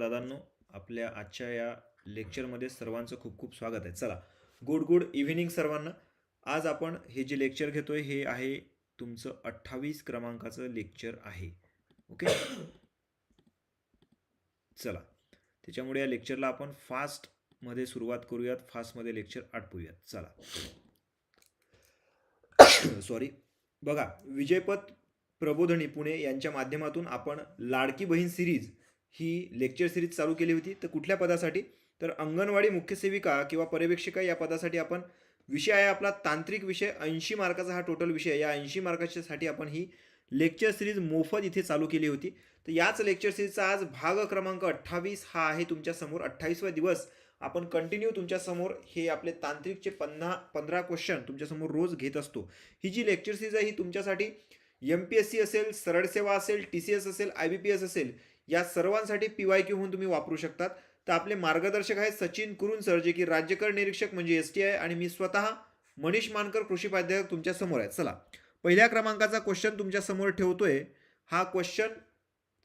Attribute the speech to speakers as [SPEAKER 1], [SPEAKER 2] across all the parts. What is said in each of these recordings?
[SPEAKER 1] दादांनो आपल्या आजच्या या लेक्चरमध्ये सर्वांचं खूप खूप स्वागत आहे. चला गुड गुड इव्हिनिंग सर्वांना. आज आपण हे जे लेक्चर घेतोय हे आहे तुमचं अठ्ठावीस क्रमांकाचं लेक्चर आहे. ओके? चला त्याच्यामुळे या लेक्चरला आपण फास्टमध्ये सुरुवात करूयात फास्टमध्ये लेक्चर आटपूयात चला. सॉरी. बघा विजयपथ प्रबोधनी पुणे यांच्या माध्यमातून आपण लाडकी बहीण सिरीज ही लेक्चर सिरीज चालू केली होती. तर कुठल्या पदासाठी? तर अंगणवाडी मुख्य सेविका किंवा पर्यवेक्षिका या पदासाठी आपण विषय आहे आपला तांत्रिक विषय. ऐंशी मार्काचा हा टोटल विषय या ऐंशी मार्काच्यासाठी आपण ही लेक्चर सिरीज मोफत इथे चालू केली होती. तर याच लेक्चर सिरीजचा आज भाग क्रमांक अठ्ठावीस हा आहे तुमच्यासमोर अठ्ठावीसवा दिवस आपण कंटिन्यू तुमच्यासमोर हे आपले तांत्रिकचे पन्ना पंधरा क्वेश्चन तुमच्यासमोर रोज घेत असतो. ही जी लेक्चर सिरीज आहे ही तुमच्यासाठी एम पी एस सी असेल सरळ सेवा असेल टी सी एस असेल आय बी पी एस असेल या सर्वांसाठी पी वाय क्यू म्हणून तुम्ही वापरू शकतात. तर आपले मार्गदर्शक आहेत सचिन कुरुन सर जे की राज्यकर निरीक्षक म्हणजे एस टी आय आणि मी स्वतः मनीष मानकर कृषी प्राध्यापक तुमच्यासमोर आहेत. चला पहिल्या क्रमांकाचा क्वेश्चन तुमच्यासमोर ठेवतोय. हा क्वेश्चन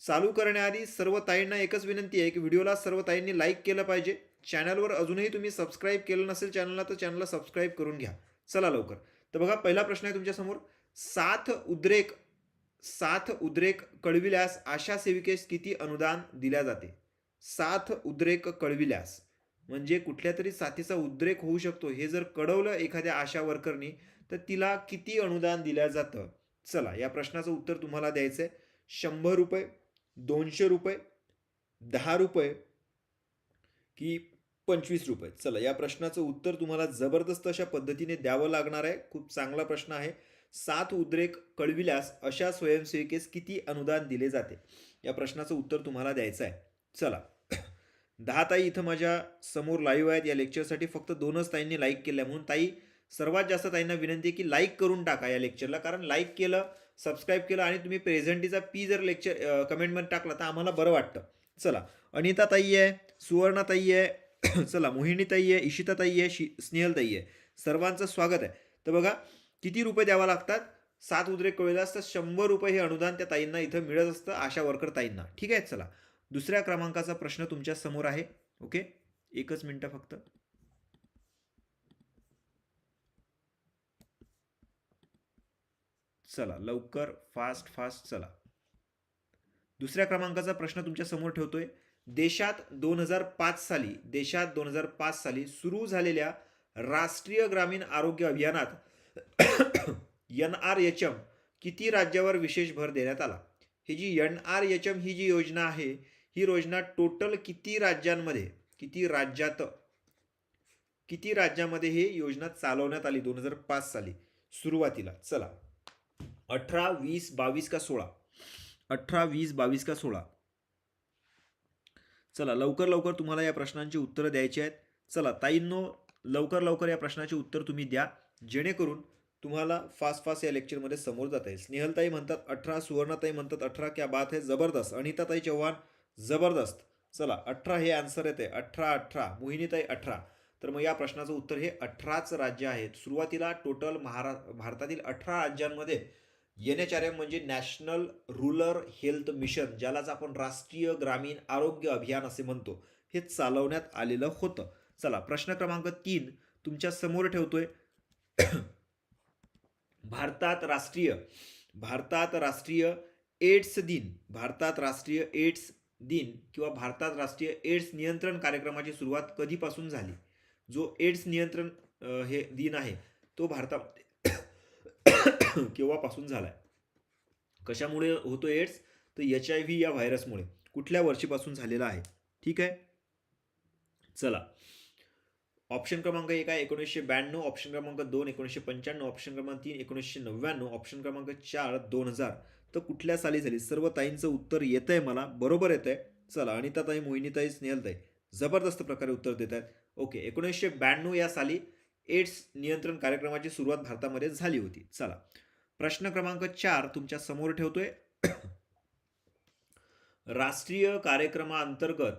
[SPEAKER 1] चालू करण्याआधी सर्व ताईंना एकच विनंती आहे की व्हिडिओला सर्व ताईंनी लाईक केलं पाहिजे. चॅनलवर अजूनही तुम्ही सबस्क्राईब केलं नसेल चॅनलला तर चॅनलला सबस्क्राईब करून घ्या. चला लवकर. तर बघा पहिला प्रश्न आहे तुमच्यासमोर साथ उद्रेक साथ उद्रेक कळविल्यास आशा सेविकेस किती अनुदान दिल्या जाते? साथ उद्रेक कळविल्यास म्हणजे कुठल्या तरी साथीचा उद्रेक होऊ शकतो. हे जर कळवलं एखाद्या आशा वर्करनी तर तिला किती अनुदान दिल्या जातं? चला या प्रश्नाचं उत्तर तुम्हाला द्यायचं आहे. शंभर रुपये दोनशे रुपये दहा रुपये की पंचवीस रुपये. चला या प्रश्नाचं उत्तर तुम्हाला जबरदस्त अशा पद्धतीने द्यावं लागणार आहे. खूप चांगला प्रश्न आहे. सात उद्रेक कळविल्यास अशा स्वयंसेविकेस किती अनुदान दिले जाते? या प्रश्नाचं उत्तर तुम्हाला द्यायचं आहे. चला. दहा ताई इथं माझ्यासमोर लाईव्ह आहेत. या लेक्चरसाठी फक्त दोनच ताईंनी लाईक केल्या म्हणून ताई सर्वात जास्त ताईंना विनंती आहे की लाईक करून टाका या लेक्चरला कारण लाईक केलं सबस्क्राईब केलं आणि तुम्ही प्रेझेंटीचा पी जर लेक्चर कमेंटमध्ये टाकला तर आम्हाला बरं वाटतं. चला. अनिता ताई आहे सुवर्णा ताई आहे. चला. मोहिनी ताई आहे इशिता ताई आहे शि स्नेहल ताई आहे. सर्वांचं स्वागत आहे. तर बघा किती रुपये द्यावा लागतात? सात उद्रेक कळविल्यास असतात शंभर रुपये हे अनुदान त्या ताईंना इथं मिळत असतं आशा वर्कर ताईंना. ठीक आहे चला. दुसऱ्या क्रमांकाचा प्रश्न तुमच्यासमोर आहे. ओके? एकच मिनटं फक्त. चला लवकर फास्ट फास्ट चला. दुसऱ्या क्रमांकाचा प्रश्न तुमच्यासमोर ठेवतोय. देशात दोन हजार पाच साली देशात दोन हजार पाच साली सुरू झालेल्या राष्ट्रीय ग्रामीण आरोग्य अभियानात एन आर एच एम किती राज्यावर विशेष भर देण्यात आला? ही जी एन आर एच एम ही जी योजना आहे ही योजना टोटल किती राज्यांमध्ये किती राज्यात किती राज्यामध्ये ही योजना चालवण्यात आली दोन हजार पाच साली? सुरुवातीला चला. अठरा वीस बावीस का सोळा? अठरा वीस बावीस का सोळा? चला लवकर लवकर तुम्हाला या प्रश्नांची उत्तरं द्यायची आहेत. चला ताईंनो लवकर लवकर या प्रश्नाचे उत्तर तुम्ही द्या. जेणेकरून तुम्हाला फास्ट फास्ट या लेक्चरमध्ये समोर जाता येईल. स्नेहलताई म्हणतात अठरा सुवर्णाताई म्हणतात अठरा क्या बात आहे जबरदस्त. अनिताताई चव्हाण जबरदस्त. चला अठरा हे आन्सर येते. अठरा अठरा. मोहिनीताई अठरा. तर मग या प्रश्नाचं उत्तर हे अठराच राज्य आहेत. सुरुवातीला टोटल महारा भारतातील अठरा राज्यांमध्ये एन एच आर एम म्हणजे नॅशनल रुरल हेल्थ मिशन ज्यालाच आपण राष्ट्रीय ग्रामीण आरोग्य अभियान असे म्हणतो हे चालवण्यात आलेलं होतं. चला प्रश्न क्रमांक तीन तुमच्यासमोर ठेवतोय. भारतात राष्ट्रीय भारतात राष्ट्रीय एड्स दिन भारतात राष्ट्रीय एड्स दिन किंवा भारतात राष्ट्रीय एड्स नियंत्रण कार्यक्रमाची सुरुवात कधीपासून झाली? जो एड्स नियंत्रण हे दिन आहे तो भारतामध्ये केव्हापासून झाला आहे कशामुळे होतो एड्स तर एच आय व्ही या व्हायरसमुळे. कुठल्या वर्षीपासून झालेला आहे? ठीक आहे? चला. ऑप्शन क्रमांक एक आहे एकोणीसशे ब्याण्णव ऑप्शन क्रमांक दोन एकोणीसशे पंच्याण्णव ऑप्शन क्रमांक तीन एकोणीसशे नव्याण्णव ऑप्शन क्रमांक चार दोन हजार. तर कुठल्या साली झाली? सर्व ताईंचं उत्तर येतं आहे मला. बरोबर येतं आहे चला अनिताताई मोहिनीताई स्नेहलताई. जबरदस्त प्रकारे उत्तर देत आहेत ओके एकोणीसशे ब्याण्णव या साली एड्स नियंत्रण कार्यक्रमाची सुरुवात भारतामध्ये झाली होती. चला प्रश्न क्रमांक चार तुमच्यासमोर ठेवतोय. राष्ट्रीय कार्यक्रमाअंतर्गत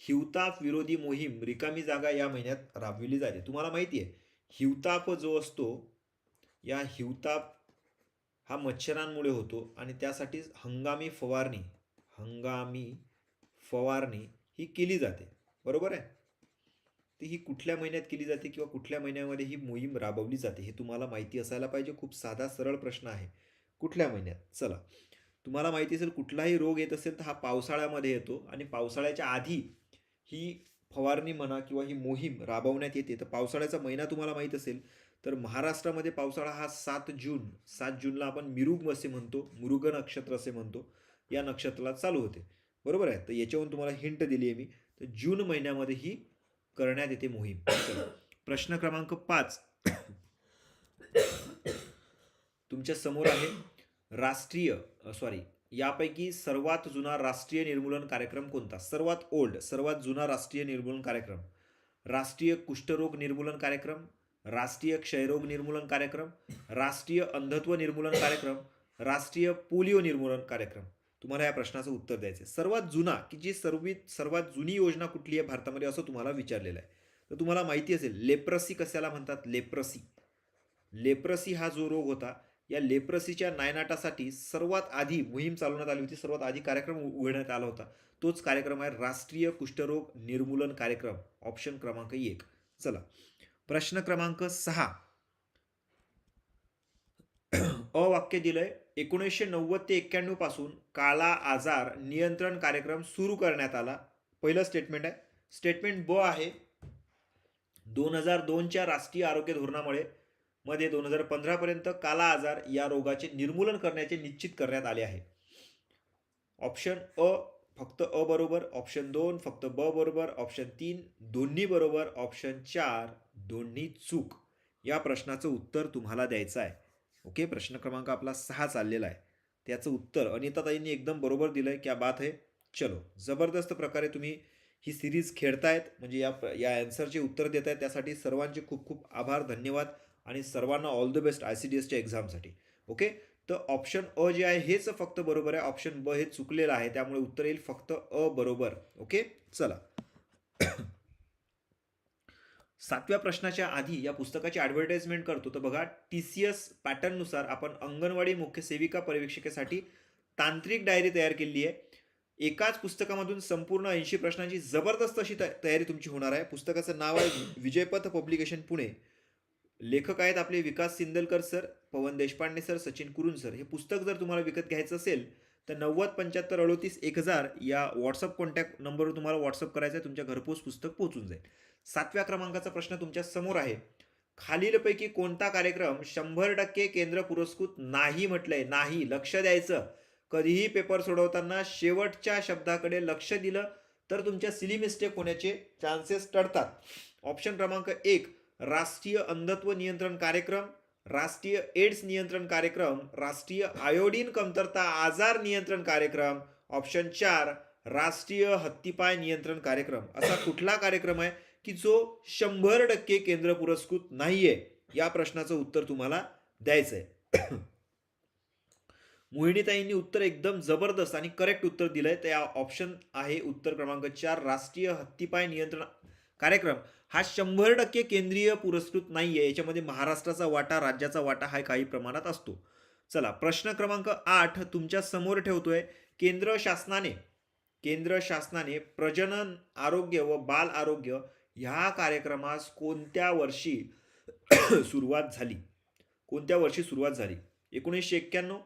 [SPEAKER 1] हिवताप विरोधी मोहीम रिकामी जागा या महिन्यात राबविली जाते. तुम्हाला माहिती आहे हिवताप जो असतो या हिवताप हा मच्छरांमुळे होतो आणि त्यासाठी हंगामी फवारणी हंगामी फवारणी ही केली जाते. बरोबर आहे? ती ही कुठल्या महिन्यात केली जाते किंवा कुठल्या महिन्यामध्ये ही मोहीम राबवली जाते हे तुम्हाला माहिती असायला पाहिजे. खूप साधा सरळ प्रश्न आहे. कुठल्या महिन्यात? चला. तुम्हाला माहिती असेल कुठलाही रोग येत असेल तर हा पावसाळ्यामध्ये येतो आणि पावसाळ्याच्या आधी ही फवारणी म्हणा किंवा ही मोहीम राबवण्यात येते तर पावसाळ्याचा महिना तुम्हाला माहीत असेल तर महाराष्ट्रामध्ये पावसाळा हा सात जून सात जूनला आपण मिरुग असे म्हणतो मृग नक्षत्र असे म्हणतो या नक्षत्राला चालू होते. बरोबर आहे? तर याच्यावरून तुम्हाला हिंट दिली आहे मी. तर जून महिन्यामध्ये ही करण्यात येते मोहीम. प्रश्न क्रमांक पाच. तुमच्यासमोर आहे राष्ट्रीय सॉरी यापैकी सर्वात जुना राष्ट्रीय निर्मूलन कार्यक्रम कोणता? सर्वात ओल्ड सर्वात जुना राष्ट्रीय निर्मूलन कार्यक्रम. राष्ट्रीय कुष्ठरोग निर्मूलन कार्यक्रम राष्ट्रीय क्षयरोग निर्मूलन कार्यक्रम राष्ट्रीय अंधत्व निर्मूलन कार्यक्रम राष्ट्रीय पोलिओ निर्मूलन कार्यक्रम. तुम्हाला या प्रश्नाचं उत्तर द्यायचं आहे सर्वात जुना की जी सर्वी सर्वात जुनी योजना कुठली आहे भारतामध्ये असं तुम्हाला विचारलेलं आहे. तर तुम्हाला माहिती असेल लेप्रसी कशाला म्हणतात? लेप्रसी. लेप्रसी हा जो रोग होता या लेप्रसीच्या नायनाटासाठी सर्वात आधी मोहीम चालवण्यात आली होती. सर्वात आधी कार्यक्रम उघडण्यात आला होता. तोच कार्यक्रम आहे राष्ट्रीय कुष्ठरोग निर्मूलन कार्यक्रम. ऑप्शन क्रमांक एक. चला. प्रश्न क्रमांक सहा. अवाक्य दिलंय एकोणीसशे नव्वद ते एक्क्याण्णवपासून काला आजार नियंत्रण कार्यक्रम सुरू करण्यात आला. पहिलं स्टेटमेंट आहे. स्टेटमेंट ब आहे. दोन हजार दोनच्या राष्ट्रीय आरोग्य धोरणामुळे मध्ये दोन हजार पंधरापर्यंत काला आजार या रोगाचे निर्मूलन करण्याचे निश्चित करण्यात आले आहे. ऑप्शन अ फक्त अ बरोबर ऑप्शन दोन फक्त ब बरोबर ऑप्शन तीन दोन्ही बरोबर ऑप्शन चार दोन्ही चूक. या प्रश्नाचं उत्तर तुम्हाला द्यायचं आहे. ओके? प्रश्न क्रमांक आपला सहा चाललेला आहे. त्याचं उत्तर अनिताताईंनी एकदम बरोबर दिलं आहे क्या बात आहे चलो. जबरदस्त प्रकारे तुम्ही ही सिरीज खेळतायत. म्हणजे या या ॲन्सरचे उत्तर देत आहेत त्यासाठी सर्वांचे खूप खूप आभार धन्यवाद. आणि सर्वांना all the best I C D एसच्या एक्झामसाठी ओके तर ऑप्शन अ जे आहे हेच फक्त बरोबर आहे. ऑप्शन ब हे चुकलेलं आहे त्यामुळे उत्तर येईल फक्त अ बरोबर. ओके चला. सातव्या प्रश्नाच्या आधी या पुस्तकाची ॲडव्हर्टाइजमेंट करतो. तर बघा टी सी एस पॅटर्ननुसार आपण अंगणवाडी मुख्य सेविका परिवीक्षकेसाठी तांत्रिक डायरी तयार केली आहे. एकाच पुस्तकामधून संपूर्ण ऐंशी प्रश्नांची जबरदस्त अशी तयारी तुमची होणार आहे. पुस्तकाचं नाव आहे विजयपथ पब्लिकेशन पुणे. लेखक आहेत आपले Vikas Sindalkar sir Pavan Deshpande sir Sachin Kurun sir. हे पुस्तक जर तुम्हाला विकत घ्यायचं असेल तर नव्वद पंच्याहत्तर अडोतीस एक हजार या व्हॉट्सअप कॉन्टॅक्ट नंबरवर तुम्हाला व्हॉट्सअप करायचं आहे तुमच्या घरपोच पुस्तक पोहोचून जाईल. सातव्या क्रमांकाचा प्रश्न तुमच्यासमोर आहे. खालीलपैकी कोणता कार्यक्रम शंभर टक्के केंद्र पुरस्कृत नाही म्हटलंय नाही लक्ष द्यायचं. कधीही पेपर सोडवताना शेवटच्या शब्दाकडे लक्ष दिलं तर तुमच्या सिली मिस्टेक होण्याचे चान्सेस टळतात. ऑप्शन क्रमांक एक राष्ट्रीय अंधत्व नियंत्रण कार्यक्रम राष्ट्रीय एड्स नियंत्रण कार्यक्रम राष्ट्रीय आयोडीन कमतरता आजार नियंत्रण कार्यक्रम ऑप्शन चार राष्ट्रीय हत्तीपाय नियंत्रण कार्यक्रम. असा कुठला कार्यक्रम आहे की जो शंभर टक्के केंद्र पुरस्कृत नाहीये? या प्रश्नाचं उत्तर तुम्हाला द्यायचं आहे मोहिनीताईंनी उत्तर एकदम जबरदस्त आणि करेक्ट उत्तर दिलंय. त्या ऑप्शन आहे उत्तर क्रमांक चार राष्ट्रीय हत्तीपाय नियंत्रण कार्यक्रम. हा शंभर टक्के केंद्रीय पुरस्कृत नाही आहे याच्यामध्ये महाराष्ट्राचा वाटा राज्याचा वाटा हा काही प्रमाणात असतो. चला प्रश्न क्रमांक आठ तुमच्यासमोर ठेवतोय. केंद्र शासनाने केंद्र शासनाने प्रजनन आरोग्य व बाल आरोग्य ह्या कार्यक्रमास कोणत्या वर्षी सुरुवात झाली? कोणत्या वर्षी सुरुवात झाली? एकोणीसशे एक्क्याण्णव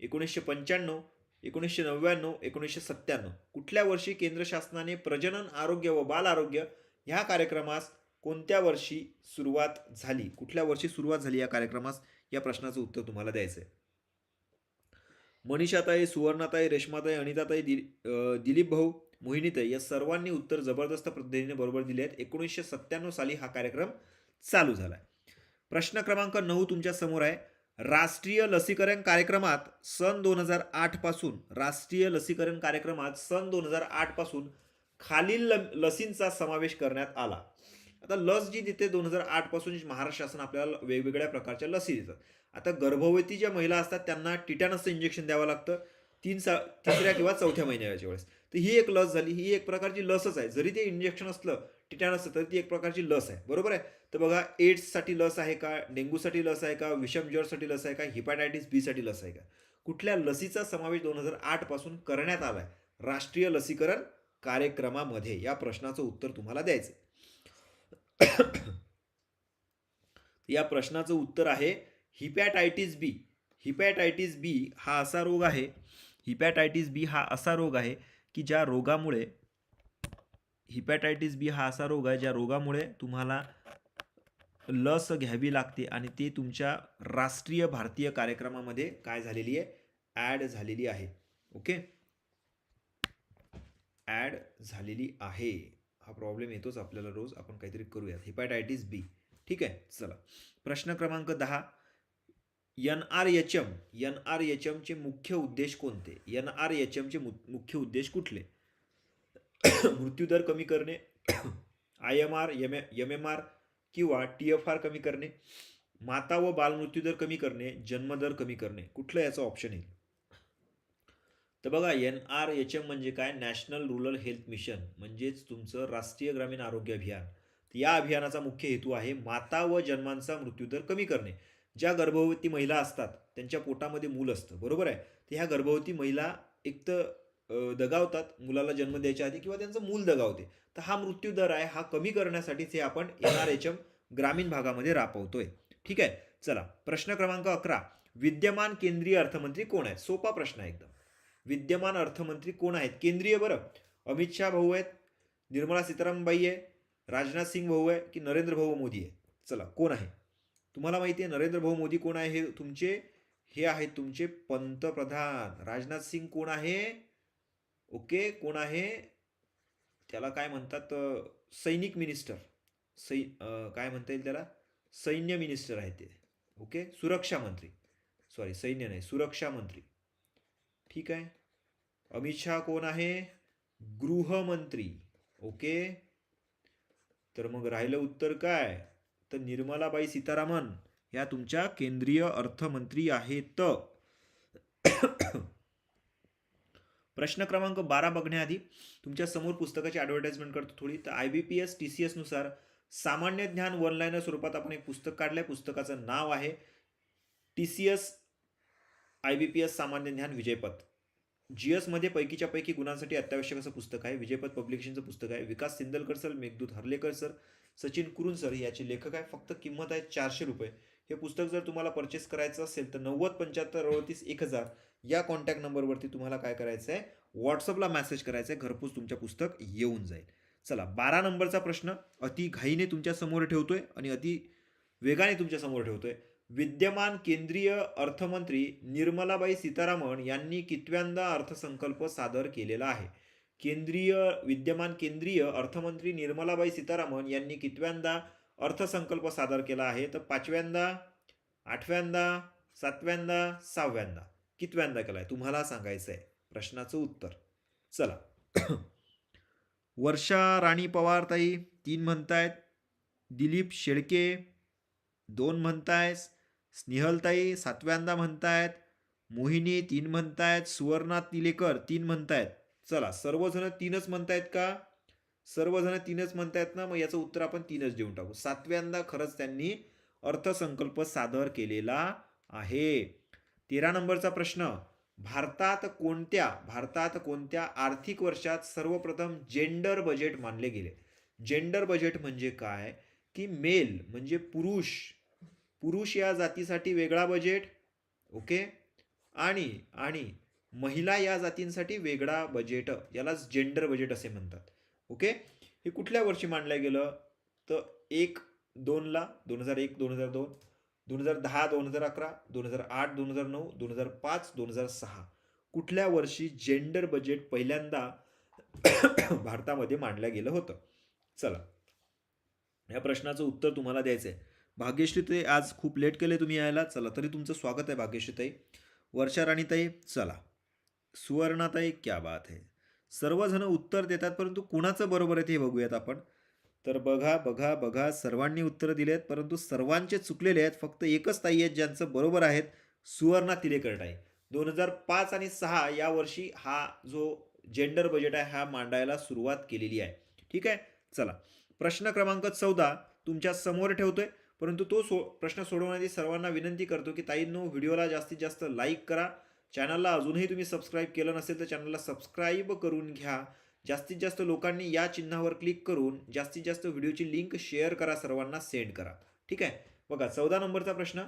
[SPEAKER 1] एकोणीसशे पंच्याण्णव एकोणीसशे नव्याण्णव एकोणीसशे सत्त्याण्णव. कुठल्या वर्षी केंद्र शासनाने प्रजनन आरोग्य व बाल आरोग्य ह्या कार्यक्रमास कोणत्या वर्षी सुरुवात झाली? कुठल्या वर्षी सुरुवात झाली या कार्यक्रमास? या प्रश्नाचं उत्तर तुम्हाला द्यायचं आहे मनीषाताई सुवर्णाताई रेश्माताई अनिताताई दि दिलीप भाऊ मोहिनीताई या सर्वांनी उत्तर जबरदस्त पद्धतीने बरोबर दिले आहेत. एकोणीसशे सत्त्याण्णव साली हा कार्यक्रम चालू झाला आहे प्रश्न क्रमांक नऊ तुमच्यासमोर आहे. राष्ट्रीय लसीकरण कार्यक्रमात सन दोन हजार आठपासून राष्ट्रीय लसीकरण कार्यक्रमात सन दोन हजार आठपासून खालील ल लसींचा समावेश करण्यात आला. आता लस जी देते दोन हजार आठपासून महाराष्ट्र शासन आपल्याला वेगवेगळ्या प्रकारच्या लसी देतात आता गर्भवती ज्या महिला असतात त्यांना टिटॅनसचं इंजेक्शन द्यावं लागतं तीन सा तिसऱ्या किंवा चौथ्या महिन्याच्या वेळेस. तर ही एक लस झाली ही एक प्रकारची लसच आहे. जरी ते इंजेक्शन असलं टिटॅनसचं तरी ती एक प्रकारची लस आहे. बरोबर आहे? तर बघा एड्ससाठी लस आहे का? डेंग्यूसाठी लस आहे का? विषम ज्वरसाठी लस आहे का? हिपॅटायटिस बीसाठी लस आहे का? कुठल्या लसीचा समावेश दोन हजार आठपासून करण्यात आला आहे राष्ट्रीय लसीकरण कार्यक्रमामध्ये या प्रश्नाचं उत्तर तुम्हाला द्यायचं या प्रश्नाचं उत्तर आहे हिपॅटायटिस बी हिपॅटायटिस बी हा असा रोग आहे हिपॅटायटिस बी हा असा रोग आहे की ज्या रोगामुळे हिपॅटायटिस बी हा असा रोग आहे ज्या रोगामुळे तुम्हाला लस घ्यावी लागते आणि ते तुमच्या राष्ट्रीय भारतीय कार्यक्रमामध्ये काय झालेली आहे ॲड झालेली आहे. ओके ॲड झालेली आहे. हा प्रॉब्लेम येतोच आपल्याला रोज. आपण काहीतरी करूयात. हिपॅटायटिस बी ठीक आहे? चला. प्रश्न क्रमांक दहा. N R H M N R H एमचे मुख्य उद्देश कोणते? एन आर एच एमचे मु मुख्य उद्देश कुठले? मृत्यूदर कमी करणे. I M R M M M R किंवा टी एफ आर कमी करणे. माता व बालमृत्यूदर कमी करणे. जन्मदर कमी करणे. कुठलं याचं ऑप्शन येईल? तर बघा एन आर एच एम म्हणजे काय? नॅशनल रुरल हेल्थ मिशन म्हणजेच तुमचं राष्ट्रीय ग्रामीण आरोग्य अभियान. या अभियानाचा मुख्य हेतू आहे माता व जन्मांचा मृत्यूदर कमी करणे. ज्या गर्भवती महिला असतात त्यांच्या पोटामध्ये मूल असतं. बरोबर आहे? तर ह्या गर्भवती महिला एक तर दगावतात मुलाला जन्म द्यायच्या आधी किंवा त्यांचं मूल दगावते. तर हा मृत्यू दर आहे हा कमी करण्यासाठीच हे आपण एन आर एच एम ग्रामीण भागामध्ये राबवतोय. ठीक आहे? चला प्रश्न क्रमांक अकरा. विद्यमान केंद्रीय अर्थमंत्री कोण आहेत? सोपा प्रश्न आहे एकदम. विद्यमान अर्थमंत्री कोण आहेत? केंद्रीय बरं. अमित शहा भाऊ आहेत निर्मला सीतारामबाई आहे राजनाथ सिंग भाऊ आहे की नरेंद्र भाऊ मोदी आहे? चला कोण आहे? तुम्हाला माहिती आहे नरेंद्र भाऊ मोदी कोण आहे हे तुमचे? हे आहेत तुमचे पंतप्रधान. राजनाथ सिंग कोण आहे? ओके कोण आहे? त्याला काय म्हणतात सैनिक मिनिस्टर. सै काय म्हणता येईल त्याला? सैन्य मिनिस्टर आहे ते. ओके सुरक्षा मंत्री. सॉरी सैन्य नाही सुरक्षा मंत्री. ठीक आहे? अमित शहा कोण आहे? गृहमंत्री. ओके? तर मग राहिलं उत्तर काय? तर निर्मलाबाई सीतारामन या तुमच्या केंद्रीय अर्थमंत्री आहेत. प्रश्न क्रमांक बारा बघण्याआधी तुमच्यासमोर पुस्तकाची ॲडव्हर्टाइजमेंट करतो थोडी. तर I B P S T C एसनुसार सामान्य ज्ञान वनलाईनर स्वरूपात आपण एक पुस्तक काढलं आहे पुस्तकाचं नाव आहे T C S I B P S सामान्य ज्ञान विजयपथ. जी एसमध्ये पैकीच्या पैकी गुणांसाठी अत्यावश्यक असं पुस्तक आहे. विजयपथ पब्लिकेशनचं पुस्तक आहे. Vikas Sindalkar sir Meghdoot Harlekar sir Sachin Kurun sir याचे लेखक आहे. फक्त किंमत आहे चारशे रुपये. हे पुस्तक जर तुम्हाला परचेस करायचं असेल तर नव्वद पंच्याहत्तर अडतीस एक हजार या कॉन्टॅक्ट नंबरवरती तुम्हाला काय करायचं आहे? व्हॉट्सअपला मेसेज करायचं आहे. घरपोच तुमच्या पुस्तक येऊन जाईल. चला बारा नंबरचा प्रश्न. अति घाईने तुमच्यासमोर ठेवतोय आणि अति वेगाने तुमच्यासमोर ठेवतोय. विद्यमान केंद्रीय अर्थमंत्री निर्मलाबाई सीतारामन यांनी कितव्यांदा अर्थसंकल्प सादर केलेला आहे? केंद्रीय विद्यमान केंद्रीय अर्थमंत्री निर्मलाबाई सीतारामन यांनी कितव्यांदा अर्थसंकल्प सादर केला आहे? तर पाचव्यांदा आठव्यांदा सातव्यांदा सहाव्यांदा. कितव्यांदा केला आहे? तुम्हाला सांगायचं आहे. प्रश्नाचं उत्तर. चला. वर्षा राणी पवारताई तीन म्हणतायत. दिलीप शेळके दोन म्हणतायस स्नेहलताई सातव्यांदा म्हणतायत मोहिनी तीन म्हणतायत सुवर्णा तिलेकर तीन म्हणतायत. चला सर्वजण तीनच म्हणतायत का? सर्वजण तीनच म्हणतायत ना मग याचं उत्तर आपण तीनच देऊन टाकू. सातव्यांदा खरंच त्यांनी अर्थसंकल्प सादर केलेला आहे. तेरा नंबरचा प्रश्न भारतात कोणत्या भारतात कोणत्या आर्थिक वर्षात सर्वप्रथम जेंडर बजेट मानले गेले? जेंडर बजेट म्हणजे काय? की मेल म्हणजे पुरुष. पुरुष या जातीसाठी वेगळा बजेट ओके आणि आणि महिला या जातींसाठी वेगळा बजेट यालाच जेंडर बजेट असे म्हणतात ओके हे कुठल्या वर्षी मांडलं गेलं? तर एक दोनला दोन हजार एक दोन हजार दोन दोन हजार दहा दोन हजार अकरा दोन हजार आठ दोन हजार नऊ दोन हजार पाच दोन हजार सहा. कुठल्या वर्षी जेंडर बजेट पहिल्यांदा भारतामध्ये मांडलं गेलं होतं? चला या प्रश्नाचं उत्तर तुम्हाला द्यायचं आहे भाग्यश्री ते आज खूप लेट केले तुम्ही यायला. चला तरी तुमचं स्वागत आहे भाग्यश्री ताई. वर्षा राणीताई चला. सुवर्णाताई क्या बात आहे सर्वजण उत्तर देतात परंतु कुणाचं बरोबर आहे ते बघूयात आपण. तर बघा बघा बघा सर्वांनी उत्तरं दिली आहेत परंतु सर्वांचे चुकलेले आहेत. फक्त एकच ताई आहेत ज्यांचं बरोबर आहेत सुवर्णा तिलेकर ताई दोन हजार पाच आणि सहा या वर्षी हा जो जेंडर बजेट आहे हा मांडायला सुरुवात केलेली आहे. ठीक आहे? चला. प्रश्न क्रमांक चौदा तुमच्यासमोर ठेवतोय. परंतु तो सो प्रश्न सोडवण्याची सर्वांना विनंती करतो की ताईंनो व्हिडिओला जास्तीत जास्त लाईक करा. चॅनलला अजूनही तुम्ही सबस्क्राईब केलं नसेल तर चॅनलला सबस्क्राईब करून घ्या. जास्तीत जास्त लोकांनी या चिन्हावर क्लिक करून जास्तीत जास्त व्हिडिओची लिंक शेअर करा सर्वांना सेंड करा. ठीक आहे? बघा चौदा नंबरचा प्रश्न.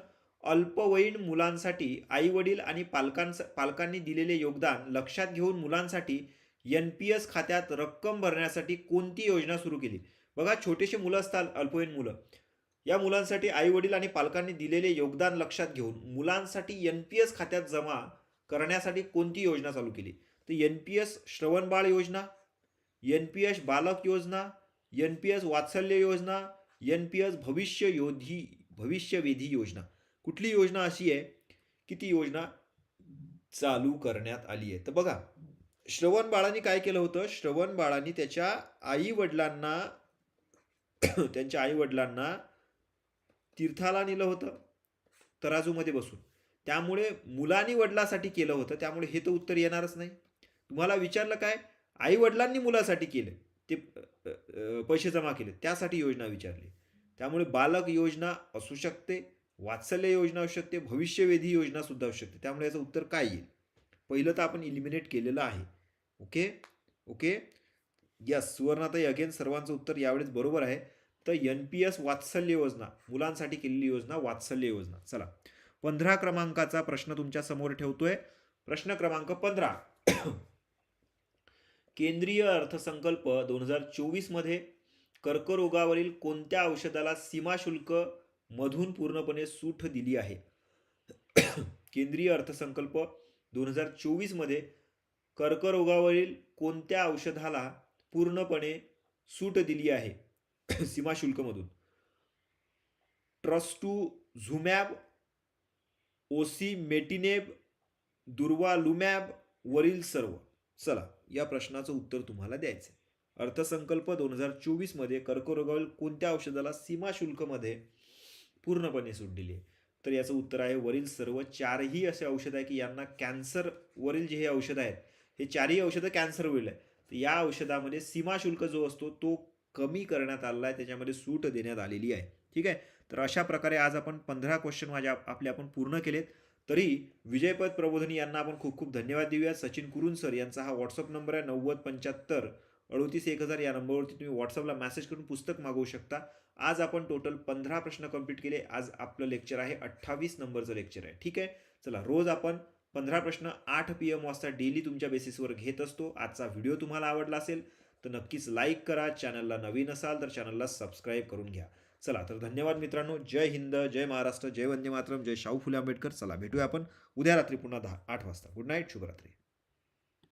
[SPEAKER 1] अल्पवयीन मुलांसाठी आई वडील आणि पालकांच पालकांनी दिलेले योगदान लक्षात घेऊन मुलांसाठी एन पी एस खात्यात रक्कम भरण्यासाठी कोणती योजना सुरू केली? बघा छोटेसे मुलं असतात अल्पवयीन मुलं. या मुलांसाठी आई वडील आणि पालकांनी दिलेले योगदान लक्षात घेऊन मुलांसाठी एन पी एस खात्यात जमा करण्यासाठी कोणती योजना चालू केली? तर एन पी एस श्रवणबाळ योजना एन पी एस बालक योजना एन पी एस वात्सल्य योजना एन पी एस भविष्य योधी भविष्यवेधी योजना. कुठली योजना अशी आहे की ती योजना चालू करण्यात आली आहे? तर बघा श्रवण बाळांनी काय केलं होतं? श्रवण बाळांनी त्याच्या आई वडिलांना त्यांच्या आई वडिलांना तीर्थाला नेलं होतं तराजूमध्ये बसून. त्यामुळे मुलांनी वडिलासाठी केलं होतं त्यामुळे हे तर उत्तर येणारच नाही. तुम्हाला विचारलं काय? आई वडिलांनी मुलासाठी केलं ते पैसे जमा केले त्यासाठी योजना विचारली. त्यामुळे बालक योजना असू शकते वात्सल्य योजना असू शकते भविष्यवेधी योजना सुद्धा असू शकते. त्यामुळे याचं उत्तर काय येईल? पहिलं तर आपण इलिमिनेट केलेलं आहे. ओके ओके यस सुवर्णाताई अगेन सर्वांचं उत्तर यावेळेस बरोबर आहे. तर एन पी एस वात्सल्य योजना मुलांसाठी केलेली योजना वात्सल्य योजना. चला. पंधरा क्रमांकाचा प्रश्न तुमच्यासमोर ठेवतोय. प्रश्न क्रमांक पंधरा. केंद्रीय अर्थसंकल्प दोन हजार चोवीसमध्ये कर्करोगावरील कोणत्या औषधाला सीमाशुल्क मधून पूर्णपणे सूट दिली आहे? केंद्रीय अर्थसंकल्प दोन हजार चोवीसमध्ये कर्करोगावरील कोणत्या औषधाला पूर्णपणे सूट दिली आहे? सीमाशुल्कमधून ट्रस्टू झुमॅब ओसीमेटिनेब दुर्वालुमॅब वरील सर्व. चला या प्रश्नाचं उत्तर तुम्हाला द्यायचं आहे अर्थसंकल्प दोन हजार चोवीसमध्ये कर्करोगावरील कोणत्या औषधाला सीमाशुल्कमध्ये पूर्णपणे सूट दिली आहे? तर याचं उत्तर आहे वरील सर्व चारही असे औषध आहे की यांना कॅन्सरवरील जे हे औषधं आहेत हे चारही औषधं कॅन्सरवरील आहे तर या औषधामध्ये सीमाशुल्क जो असतो तो कमी करण्यात आलेला आहे त्याच्यामध्ये सूट देण्यात आलेली आहे. ठीक आहे? तर अशा प्रकारे आज आपण पंधरा क्वेश्चन माझ्या आपले आपण पूर्ण केलेत. तरी विजयपद प्रबोधनी यांना आपण खूप खूप धन्यवाद देऊया. सचिन कुरुन सर यांचा हा व्हॉट्सअप नंबर आहे नव्वद पंच्याहत्तर अडतीस एक हजार या नंबरवरती तुम्ही व्हॉट्सअपला मेसेज करून पुस्तक मागवू शकता. आज आपण टोटल पंधरा प्रश्न कंप्लीट केले. आज आपलं लेक्चर आहे अठ्ठावीस नंबरचं लेक्चर आहे. ठीक आहे? चला रोज आपण पंधरा प्रश्न आठ पी एम वाजता डेली तुमच्या बेसिसवर घेत असतो. आजचा व्हिडिओ तुम्हाला आवडला असेल तर नक्कीच लाईक करा. चॅनलला नवीन असाल तर चॅनलला सबस्क्राईब करून घ्या. चला तर धन्यवाद मित्रांनो. जय हिंद जय महाराष्ट्र जय वंदे मातरम जय शाहू फुले आंबेडकर. चला भेटूया आपण उद्या रात्री पुन्हा दहा आठ वाजता. गुड नाईट शुभरात्री.